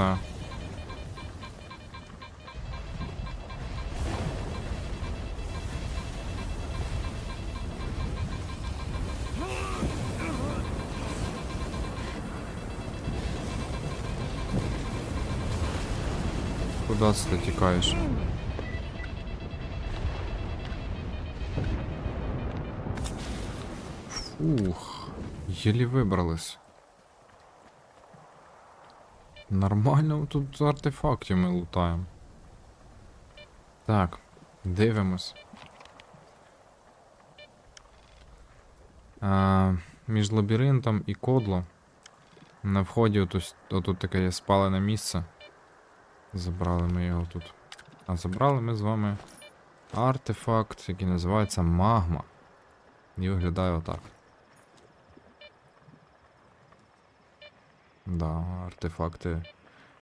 Так. Куда ти тікаєш? Фух, єлі вибрались. Нормально тут артефактів ми лутаємо. Так, дивимось. А, між лабіринтом і кодло. На вході отут, отут таке є спалене місце. Забрали ми його тут. А забрали ми з вами артефакт, який називається магма. І виглядає отак. Da, artefacte.